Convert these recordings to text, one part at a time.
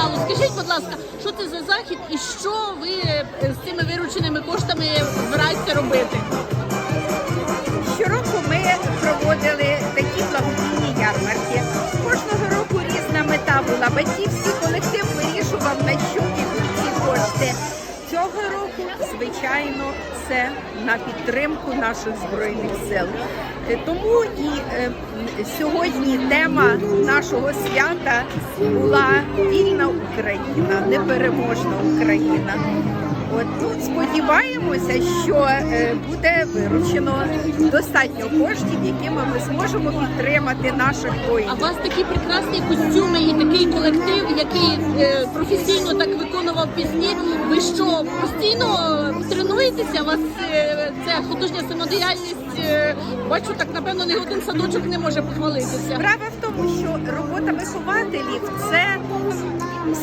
каналу. Скажіть, будь ласка, що це за захід і що ви е, з цими вирученими коштами збираєтеся робити? Щороку ми проводили такі благодійні ярмарки. Кожного року різна мета була. Батьківський звичайно, це на підтримку наших збройних сил. Е, Тому і е, сьогодні тема нашого свята була вільна Україна, непереможна Україна. От ну, сподіваємося, що е, буде виручено достатньо коштів, якими ми зможемо підтримати наших А у вас такі прекрасні костюми і такий колектив, який професійно так виконував пісні. Ви що постійно тренуєтеся? У вас це художня самодіяльність? е, бачу, так напевно ні один садочок не може похвалитися. Справа в тому, що робота вихователів це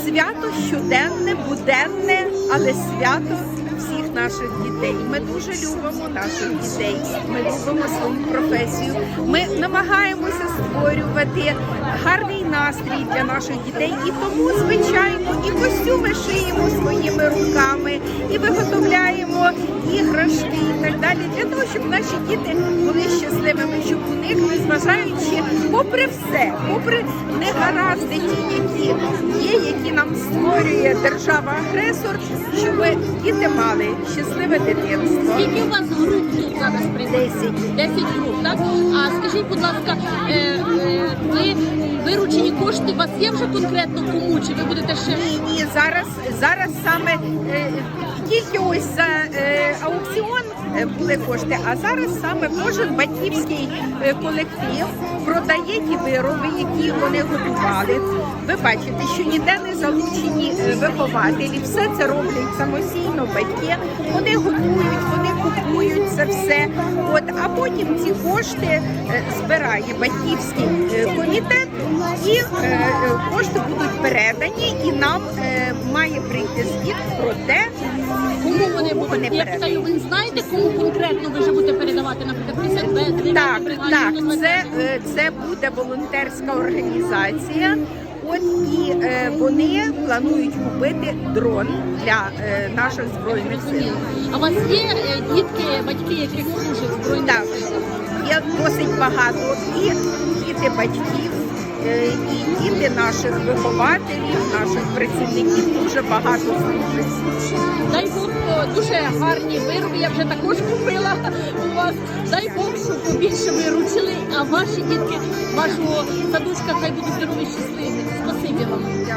свято щоденне, буденне, але свято всіх наших дітей. Ми дуже любимо наших дітей. Ми любимо свою професію. Ми намагаємося створювати гарний настрій для наших дітей. І тому, звичайно, руками, і виготовляємо іграшки і так далі, для того, щоб наші діти були щасливими, щоб у них, незважаючи, попри все, попри негаразди, ті, які є, які нам створює держава-агресор, щоб діти мали щасливе дитинство. Скільки у вас груп тут зараз прийде? Десять. Скажіть, будь ласка, е, е, ви виручені кошти у вас є вже конкретно кому? Чи ви будете ще Ні, ні, зараз, зараз саме е, тільки ось за були кошти, а зараз саме кожен батьківський е, колектив продає ті вироби, які вони готували. Ви бачите, що ніде не залучені е, вихователі, все це роблять самостійно батьки. Вони готують, вони купують це все. От, а потім ці кошти е, збирає батьківський е, комітет, і е, е, кошти будуть передані, і нам е, має прийти звіт про те, кому будуть? вони Я питаю, ви знаєте, кому конкретно ви вже будете передавати, наприклад, 50 б Так, так, це, е, це буде волонтерська організація. От і е, вони планують купити дрон для е, наших збройних сил. А у вас є е, дітки, батьки, яких служать збройних Так, сил? є досить багато і діти батьків, е, і діти наших вихователів, наших працівників дуже багато служать дуже гарні вироби. Я вже також купила у вас. Дай Бог, щоб побільше виручили. А ваші дітки, вашого садочка, хай будуть здорові щасливі. Спасибі вам.